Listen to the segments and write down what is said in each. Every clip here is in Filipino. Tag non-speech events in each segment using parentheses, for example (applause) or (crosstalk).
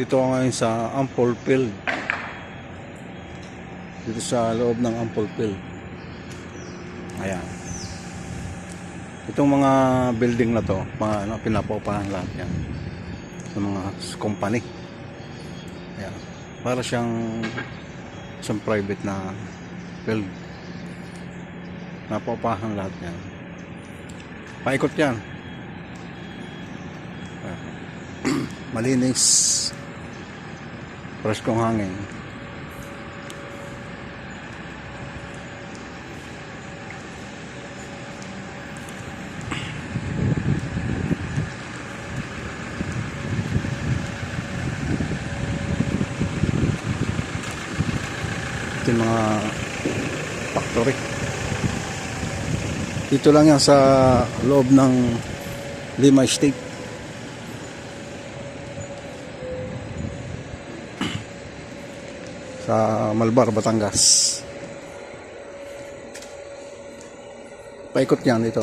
Dito ako ngayon sa Ampol Field. Dito sa loob ng Ampol Field. Ayan. Itong mga building na to, mga ano, pinapaupahan lahat yan. Ng mga company. Ayan. Para siyang isang private na field. Napaupahan lahat yan. Paikot yan. (clears throat) Malinis. Preskong hangin. Ito mga factory. Dito lang yan sa loob ng Lima State. Sa Malbar, Batangas. Paikot yan dito.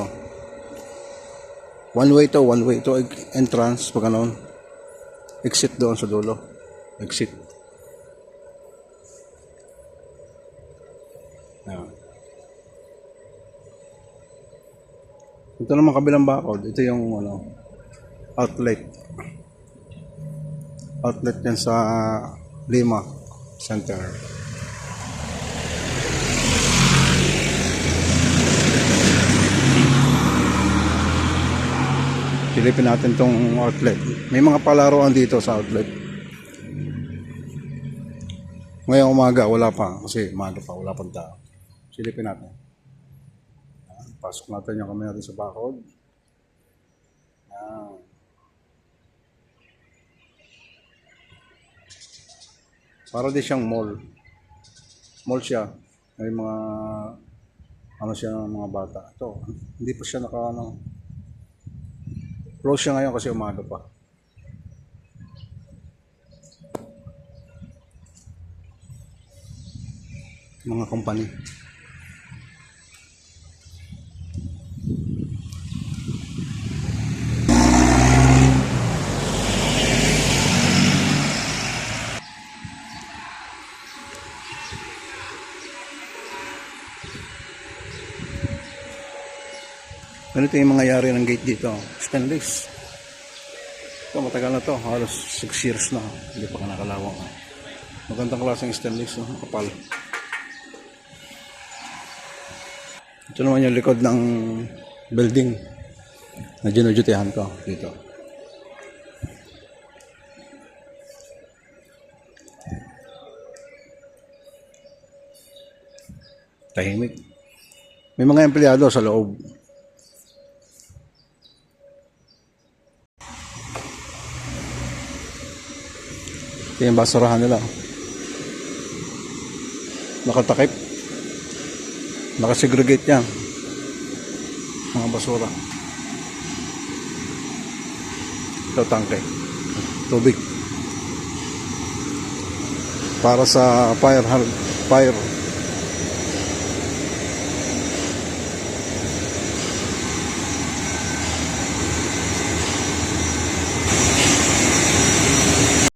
One way to, one way to entrance, pag ano, exit doon sa dulo. Exit. Ayan. Ito naman kabilang bakod. Ito yung ano, outlet. Outlet yan sa Lima Center. Silipin natin tong outlet. May mga palaruan dito sa outlet. Ngayong umaga, wala pa. Kasi umaga pa, wala pang tao. Silipin natin. Pasok natin yung kamay natin sa bakod. Ayan. Para di siyang mall. Mall siya. May mga ano siya ng mga bata. Ito, hindi pa siya naka ano. Close siya ngayon kasi umaga pa. Mga company. Ganito yung mga yari ng gate dito. Stainless. Ito, matagal na to. Halos 6 years na. Hindi pa ka nakalawang. Magandang klaseng stainless. No? Kapal. Ito naman yung likod ng building na ginudutihan ko dito. Tahimik. May mga empleyado sa loob. Ito yung basurahan nila. Nakatakip. Nakasegregate yan. Mga basura. Ito tangke. Tubig. Para sa fire fire